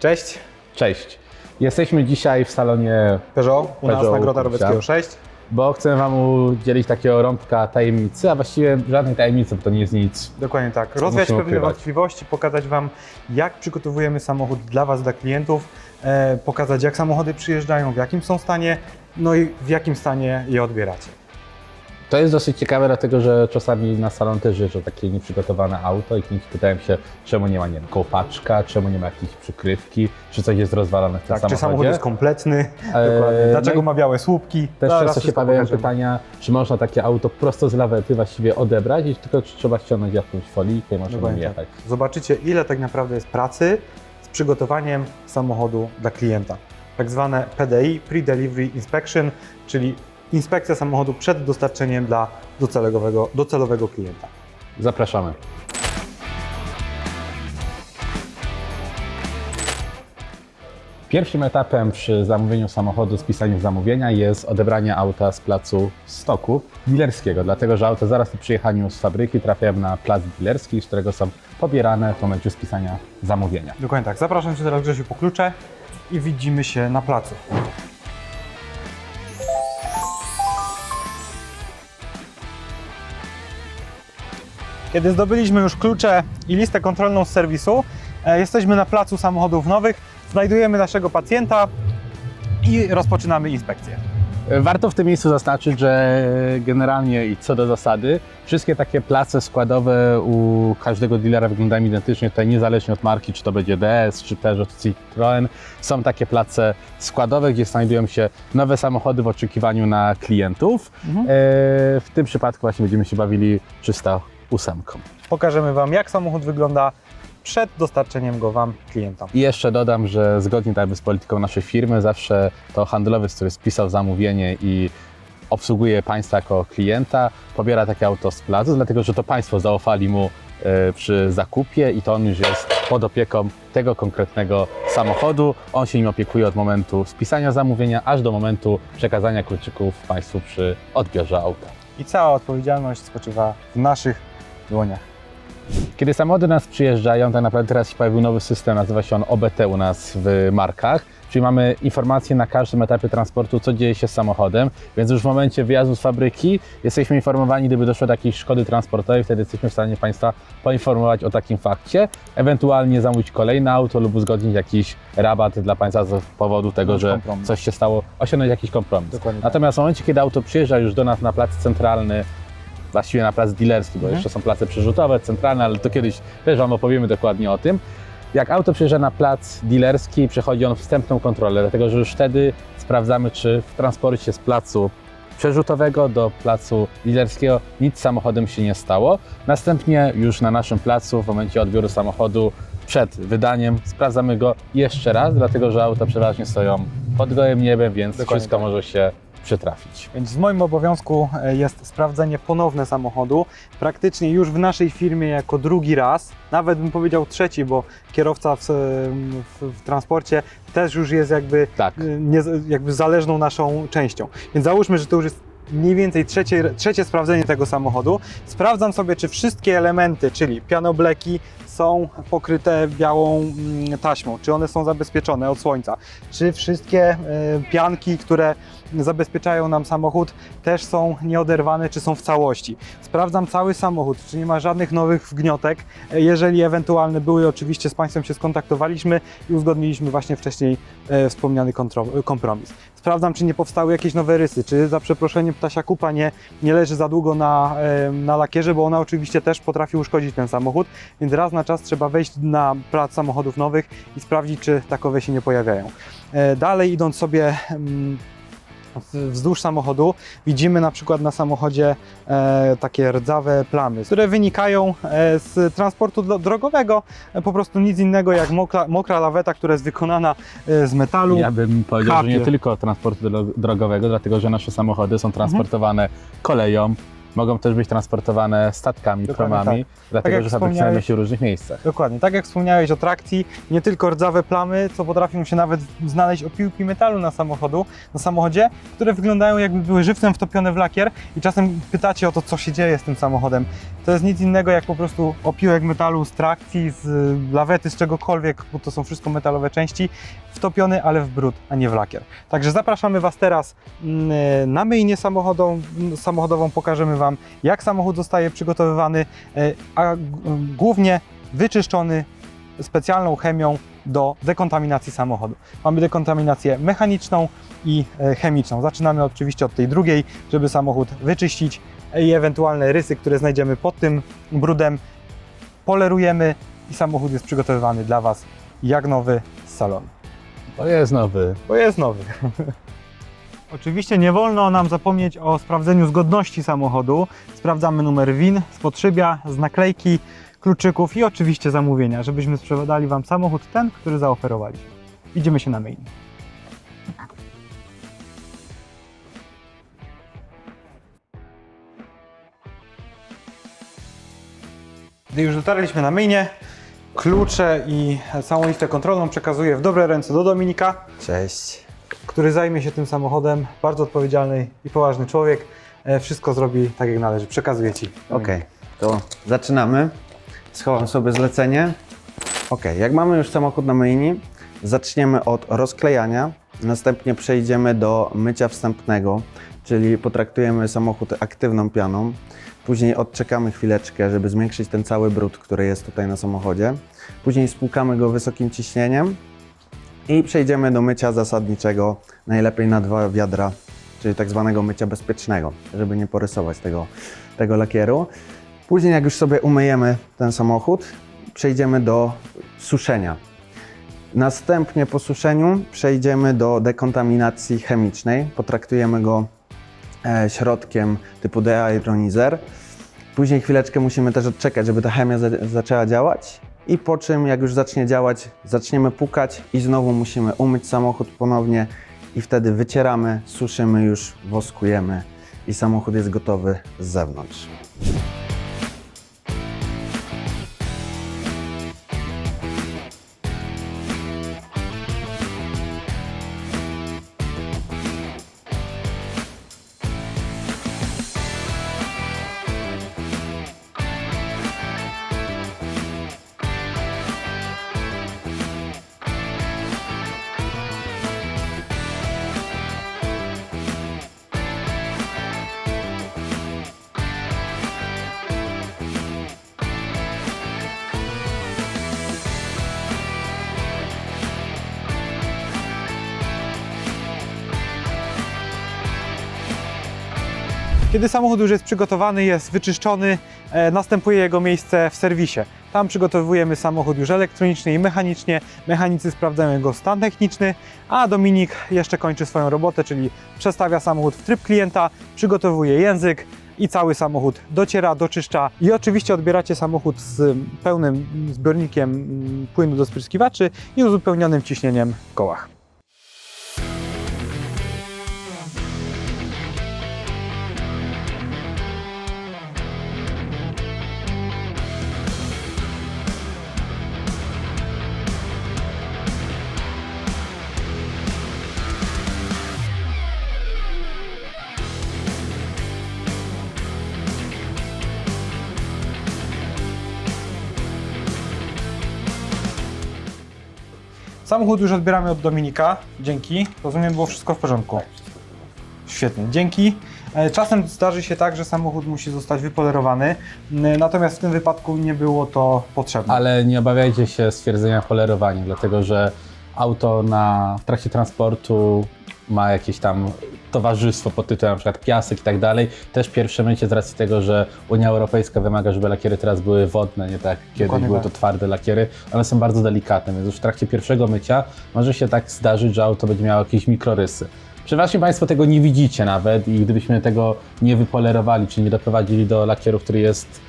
Cześć, Cześć. Jesteśmy dzisiaj w salonie, Peugeot, u nas Peugeot Nagroda Kucia. Robeckiego 6. bo chcę Wam udzielić takiego rąbka tajemnicy, a właściwie żadnej tajemnicy, bo to nie jest nic. Dokładnie tak. Rozwiać pewne ukrywać. wątpliwości, pokazać Wam, jak przygotowujemy samochód dla Was, dla klientów, e, pokazać, jak samochody przyjeżdżają, w jakim są stanie, no i w jakim stanie je odbieracie. To jest dosyć ciekawe, dlatego że czasami na salon też jeżdżą takie nieprzygotowane auto i klienci pytają się, czemu nie ma, nie wiem, kołpaczka, czemu nie ma jakiejś przykrywki, czy coś jest rozwalone w tym Tak, czy samochodzie. samochód jest kompletny, E, dokładnie. Dlaczego no ma białe słupki. Też Zaraz często się pojawiają pytania, czy można takie auto prosto z lawety właściwie odebrać, i tylko czy trzeba ściągnąć jakąś folijkę i można nim Dokładnie jechać. tak. Zobaczycie, ile tak naprawdę jest pracy z przygotowaniem samochodu dla klienta. Tak zwane PDI, Pre-Delivery Inspection, czyli inspekcja samochodu przed dostarczeniem dla docelowego, docelowego klienta. Zapraszamy. Pierwszym etapem przy zamówieniu samochodu, spisaniu zamówienia jest odebranie auta z placu stoku dealerskiego, dlatego że auta zaraz po przyjechaniu z fabryki trafiają na plac dealerski, z którego są pobierane w momencie spisania zamówienia. Dokładnie tak. Zapraszam Cię teraz Grzesiu po klucze i widzimy się na placu. Kiedy zdobyliśmy już klucze i listę kontrolną z serwisu, e, jesteśmy na placu samochodów nowych, znajdujemy naszego pacjenta i rozpoczynamy inspekcję. Warto w tym miejscu zaznaczyć, że generalnie i co do zasady, wszystkie takie place składowe u każdego dealera wyglądają identycznie, tutaj niezależnie od marki, czy to będzie DS, czy Peugeot, czy Citroen, są takie place składowe, gdzie znajdują się nowe samochody w oczekiwaniu na klientów. Mhm. E, w tym przypadku właśnie będziemy się bawili 308. Pokażemy Wam, jak samochód wygląda przed dostarczeniem go Wam klientom. I jeszcze dodam, że zgodnie tak z polityką naszej firmy, zawsze to handlowiec, który spisał zamówienie i obsługuje Państwa jako klienta, pobiera takie auto z placu, dlatego że to Państwo zaufali mu e, przy zakupie i to on już jest pod opieką tego konkretnego samochodu. On się nim opiekuje od momentu spisania zamówienia, aż do momentu przekazania kluczyków Państwu przy odbiorze auta. I cała odpowiedzialność spoczywa w naszych dłoniach. Kiedy samochody do nas przyjeżdżają, tak naprawdę teraz się pojawił nowy system, nazywa się on OBT u nas w markach, czyli mamy informacje na każdym etapie transportu, co dzieje się z samochodem, więc już w momencie wyjazdu z fabryki jesteśmy informowani, gdyby doszło do jakiejś szkody transportowej, wtedy jesteśmy w stanie Państwa poinformować o takim fakcie, ewentualnie zamówić kolejne auto lub uzgodnić jakiś rabat dla Państwa z powodu tego, że kompromis. coś się stało, osiągnąć jakiś kompromis. Dokładnie tak. Natomiast w momencie, kiedy auto przyjeżdża już do nas na plac centralny, właściwie na plac dealerski, bo Mhm. jeszcze są place przerzutowe, centralne, ale to kiedyś też Wam opowiemy dokładnie o tym. Jak auto przyjeżdża na plac dealerski, przechodzi on wstępną kontrolę, dlatego że już wtedy sprawdzamy, czy w transporcie z placu przerzutowego do placu dealerskiego nic samochodem się nie stało. Następnie już na naszym placu w momencie odbioru samochodu przed wydaniem sprawdzamy go jeszcze raz, dlatego że auta przeważnie stoją pod gołym niebem, więc Dokładnie wszystko tak. może się przytrafić. Więc w moim obowiązku e, jest sprawdzenie ponowne samochodu. Praktycznie już w naszej firmie jako drugi raz, nawet bym powiedział trzeci, bo kierowca w, w, w transporcie też już jest jakby, Tak. e, nie, jakby zależną naszą częścią. Więc załóżmy, że to już jest mniej więcej trzecie, trzecie sprawdzenie tego samochodu. Sprawdzam sobie, czy wszystkie elementy, czyli pianobleki, są pokryte białą mm, taśmą, czy one są zabezpieczone od słońca, czy wszystkie e, pianki, które zabezpieczają nam samochód, też są nieoderwane, czy są w całości. Sprawdzam cały samochód, czy nie ma żadnych nowych wgniotek. E, Jeżeli ewentualne były, oczywiście z Państwem się skontaktowaliśmy i uzgodniliśmy właśnie wcześniej e, wspomniany kompromis. Sprawdzam, czy nie powstały jakieś nowe rysy, czy za przeproszeniem ptasia kupa nie, nie leży za długo na, na lakierze, bo ona oczywiście też potrafi uszkodzić ten samochód, więc raz na czas trzeba wejść na plac samochodów nowych i sprawdzić, czy takowe się nie pojawiają. E, Dalej idąc sobie wzdłuż samochodu widzimy na przykład na samochodzie e, takie rdzawe plamy, które wynikają e, z transportu dro- drogowego, e, po prostu nic innego jak mokra, mokra laweta, która jest wykonana z metalu. Ja bym powiedział, że nie kapie. tylko transportu dro- drogowego, dlatego że nasze samochody są transportowane koleją, mogą też być transportowane statkami, Dokładnie promami, dlatego jak że fabryki znajdują się w różnych miejscach. Dokładnie, tak jak wspomniałeś o trakcji, nie tylko rdzawe plamy, co potrafią się nawet znaleźć opiłki metalu na samochodu, na samochodzie, które wyglądają jakby były żywcem wtopione w lakier i czasem pytacie o to, co się dzieje z tym samochodem. To jest nic innego jak po prostu opiłek metalu z trakcji, z lawety, z czegokolwiek, bo to są wszystko metalowe części, wtopiony, ale w brud, a nie w lakier. Także zapraszamy Was teraz mm, na myjnię samochodową, samochodową, pokażemy Wam, jak samochód zostaje przygotowywany, e, a głównie wyczyszczony specjalną chemią do dekontaminacji samochodu. Mamy dekontaminację mechaniczną i e, chemiczną. Zaczynamy oczywiście od tej drugiej, żeby samochód wyczyścić i ewentualne rysy, które znajdziemy pod tym brudem, polerujemy i samochód jest przygotowywany dla Was jak nowy z salonu. To jest nowy. Bo jest nowy. Oczywiście nie wolno nam zapomnieć o sprawdzeniu zgodności samochodu. Sprawdzamy numer WIN z podszybia, z naklejki, kluczyków i oczywiście zamówienia, żebyśmy sprzedali Wam samochód ten, który zaoferowaliśmy. Idziemy się na myjni. Gdy już dotarliśmy na myjnię, klucze i całą listę kontrolną przekazuję w dobre ręce do Dominika Cześć. Który zajmie się tym samochodem. Bardzo odpowiedzialny i poważny człowiek. E, Wszystko zrobi tak jak należy. Przekazuję Ci. Okej, to zaczynamy. Schowam sobie zlecenie. Ok, jak mamy już samochód na myjni, zaczniemy od rozklejania. Następnie przejdziemy do mycia wstępnego, czyli potraktujemy samochód aktywną pianą. Później odczekamy chwileczkę, żeby zmniejszyć ten cały brud, który jest tutaj na samochodzie. Później spłukamy go wysokim ciśnieniem i przejdziemy do mycia zasadniczego, najlepiej na dwa wiadra, czyli tak zwanego mycia bezpiecznego, żeby nie porysować tego, tego lakieru. Później, jak już sobie umyjemy ten samochód, przejdziemy do suszenia. Następnie po suszeniu przejdziemy do dekontaminacji chemicznej. Potraktujemy go e, środkiem typu deironizer. Później chwileczkę musimy też odczekać, żeby ta chemia za zaczęła działać. I po czym, jak już zacznie działać, zaczniemy pukać i znowu musimy umyć samochód ponownie i wtedy wycieramy, suszymy już, woskujemy i samochód jest gotowy z zewnątrz. Kiedy samochód już jest przygotowany, jest wyczyszczony, e, następuje jego miejsce w serwisie. Tam przygotowujemy samochód już elektronicznie i mechanicznie. Mechanicy sprawdzają jego stan techniczny, a Dominik jeszcze kończy swoją robotę, czyli przestawia samochód w tryb klienta, przygotowuje język i cały samochód dociera, doczyszcza i oczywiście odbieracie samochód z pełnym zbiornikiem mm, płynu do spryskiwaczy i uzupełnionym ciśnieniem w kołach. Samochód już odbieramy od Dominika. Dzięki. Rozumiem, było wszystko w porządku. Świetnie, dzięki. E, Czasem zdarzy się tak, że samochód musi zostać wypolerowany, n- natomiast w tym wypadku nie było to potrzebne. Ale nie obawiajcie się stwierdzenia polerowania, dlatego że auto na, w trakcie transportu ma jakieś tam towarzystwo pod tytułem na przykład piasek i tak dalej. Też pierwsze mycie z racji tego, że Unia Europejska wymaga, żeby lakiery teraz były wodne, nie tak kiedyś Dokładnie były tak. to twarde lakiery. One są bardzo delikatne, więc już w trakcie pierwszego mycia może się tak zdarzyć, że auto będzie miało jakieś mikrorysy. Przeważnie Państwo tego nie widzicie nawet i gdybyśmy tego nie wypolerowali, czy nie doprowadzili do lakieru, który jest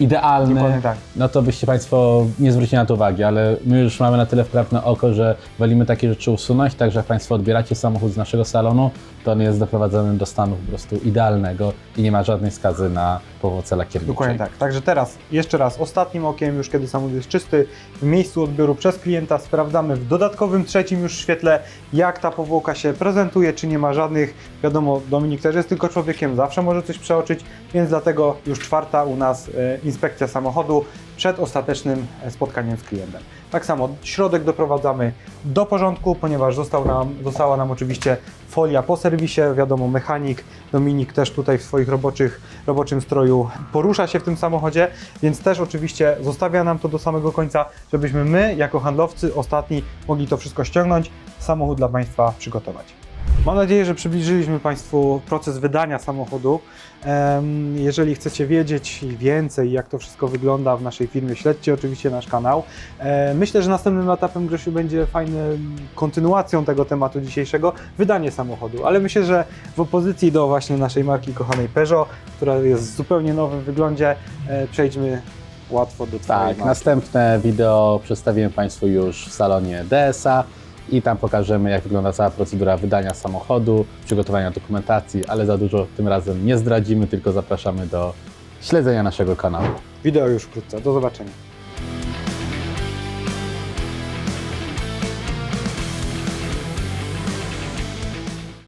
idealny, Dokładnie tak. no to byście Państwo nie zwrócili na to uwagi, ale my już mamy na tyle wprawne oko, że wolimy takie rzeczy usunąć, także jak Państwo odbieracie samochód z naszego salonu, to on jest doprowadzony do stanu po prostu idealnego i nie ma żadnej skazy na powłoce lakierniczej. Dokładnie tak. Także teraz jeszcze raz ostatnim okiem, już kiedy samochód jest czysty, w miejscu odbioru przez klienta sprawdzamy w dodatkowym trzecim już świetle, jak ta powłoka się prezentuje, czy nie ma żadnych. Wiadomo, Dominik też jest tylko człowiekiem, zawsze może coś przeoczyć, więc dlatego już czwarta u nas e, inspekcja samochodu przed ostatecznym spotkaniem z klientem. Tak samo środek doprowadzamy do porządku, ponieważ został nam, została nam oczywiście folia po serwisie, wiadomo, mechanik, Dominik też tutaj w swoich roboczych, roboczym stroju porusza się w tym samochodzie, więc też oczywiście zostawia nam to do samego końca, żebyśmy my, jako handlowcy, ostatni, mogli to wszystko ściągnąć, samochód dla Państwa przygotować. Mam nadzieję, że przybliżyliśmy Państwu proces wydania samochodu. Jeżeli chcecie wiedzieć więcej, jak to wszystko wygląda w naszej firmie, śledźcie oczywiście nasz kanał. E, Myślę, że następnym etapem, Grzesiu, będzie fajnym kontynuacją tego tematu dzisiejszego, wydanie samochodu. Ale myślę, że w opozycji do właśnie naszej marki kochanej Peugeot, która jest w zupełnie nowym wyglądzie, e, przejdźmy łatwo do Twojej Tak, marki. następne wideo przedstawimy Państwu już w salonie DSA i tam pokażemy, jak wygląda cała procedura wydania samochodu, przygotowania dokumentacji, ale za dużo tym razem nie zdradzimy, tylko zapraszamy do śledzenia naszego kanału. Wideo już wkrótce. Do zobaczenia.